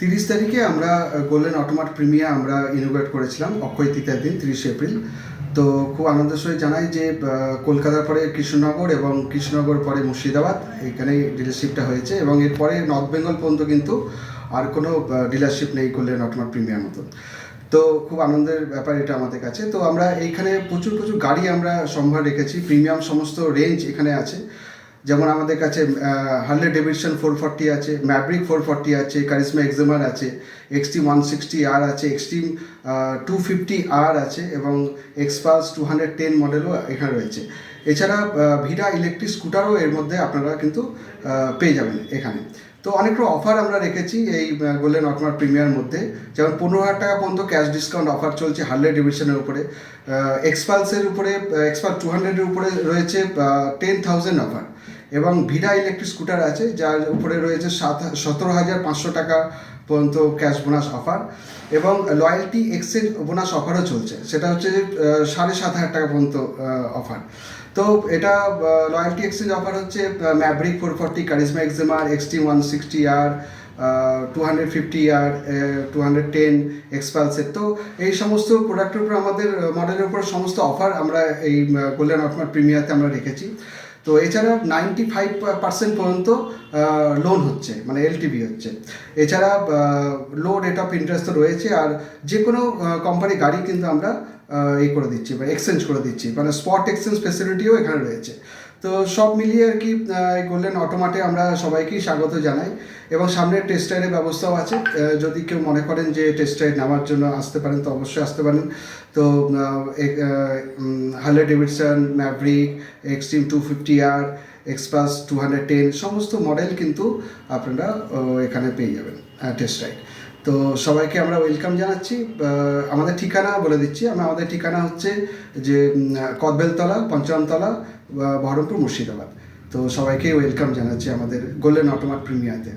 তিরিশ তারিখে আমরা গোল্ডেন অটোমাট প্রিমিয়া আমরা ইনোগ্রেট করেছিলাম, অক্ষয় তৃতীয়ার দিন, তিরিশে এপ্রিল। তো খুব আনন্দের সহিত জানাই যে কলকাতার পরে কৃষ্ণনগর এবং কৃষ্ণনগর পরে মুর্শিদাবাদ এখানে ডিলারশিপটা হয়েছে এবং এরপরে নর্থ বেঙ্গল পর্যন্ত কিন্তু আর কোনো ডিলারশিপ নেই গোল্ডেন অটোমাট প্রিমিয়ার মতন তো খুব আনন্দের ব্যাপার এটা আমাদের কাছে। তো আমরা এইখানে প্রচুর প্রচুর গাড়ি আমরা সম্ভার রেখেছি প্রিমিয়াম সমস্ত রেঞ্জ এখানে আছে। যেমন আমাদের কাছে হার্লে ডেভিডসন ফোর ফর্টি আছে ম্যাব্রিক ফোর ফর্টি আছে কারিসমা এক্সেমার আছে এক্সট্রিম ওয়ান সিক্সটি আর আছে এক্সট্রিম টু ফিফটি আর আছে এবং এক্সপালস টু হান্ড্রেড টেন মডেলও এখানে রয়েছে। এছাড়া ভিডা ইলেকট্রিক স্কুটারও এর মধ্যে আপনারা কিন্তু পেয়ে যাবেন এখানে। তো অনেক অফার আমরা রেখেছি এই গোল্ডেন অটমার প্রিমিয়ার মধ্যে। যেমন পনেরো হাজার টাকা পর্যন্ত ক্যাশ ডিসকাউন্ট অফার চলছে হার্লে ডিভিশনের উপরে। এক্সপালসের উপরে এক্সপাল টু হান্ড্রেডের উপরে রয়েছে টেন থাউজেন্ড অফার এবং ভিডা ইলেকট্রিক স্কুটার আছে, যার উপরে রয়েছে সাত, সতেরো হাজার পাঁচশো টাকা পর্যন্ত ক্যাশ বোনাস অফার এবং লয়্যালটি এক্সচেঞ্জ বোনাস অফারও চলছে। সেটা হচ্ছে সাড়ে সাত হাজার টাকা পর্যন্ত অফার তো এটা লয়্যালটি এক্সচেঞ্জ অফার হচ্ছে Mavrick four forty Karizma XMR XT one sixty আর টু হান্ড্রেড ফিফটি আর টু হান্ড্রেড টেন এক্সপালসের তো এই সমস্ত প্রোডাক্টের উপর আমাদের মডেলের উপর সমস্ত অফার আমরা এই গোল্ডেন অটমার প্রিমিয়াতে আমরা রেখেছি। তো এছাড়া নাইনটি ফাইভ পার্সেন্ট পর্যন্ত লোন হচ্ছে মানে এলটিভি হচ্ছে। এছাড়া লো রেট অফ ইন্টারেস্ট রয়েছে, আর যে কোনো কোম্পানি গাড়ি কিন্তু আমরা এই করে দিচ্ছি, বা এক্সচেঞ্জ করে দিচ্ছি মানে স্পট এক্সচেঞ্জ ফেসিলিটিও এখানে রয়েছে। তো সব মিলিয়ে আর কি গোল্ডেন অটোমাটে আমরা সবাইকেই স্বাগত জানাই এবং সামনে টেস্ট রাইডের ব্যবস্থাও আছে। যদি কেউ মনে করেন যে টেস্ট রাইড নেওয়ার জন্য আসতে পারেন, তো অবশ্যই আসতে পারেন। তো Harley Davidson Mavrick Xtreme two fifty আর এক্সপাস টু হান্ড্রেড টেন সমস্ত মডেল কিন্তু আপনারা এখানে পেয়ে যাবেন টেস্ট রাইড তো সবাইকে আমরা ওয়েলকাম জানাচ্ছি। আমাদের ঠিকানা বলে দিচ্ছি। আমরা আমাদের ঠিকানা হচ্ছে যে কদবেলতলা পঞ্চমতলা বহরমপুর মুর্শিদাবাদ। তো সবাইকে ওয়েলকাম জানাচ্ছি আমাদের গোল্ডেন অটোমার প্রিমিয়াতে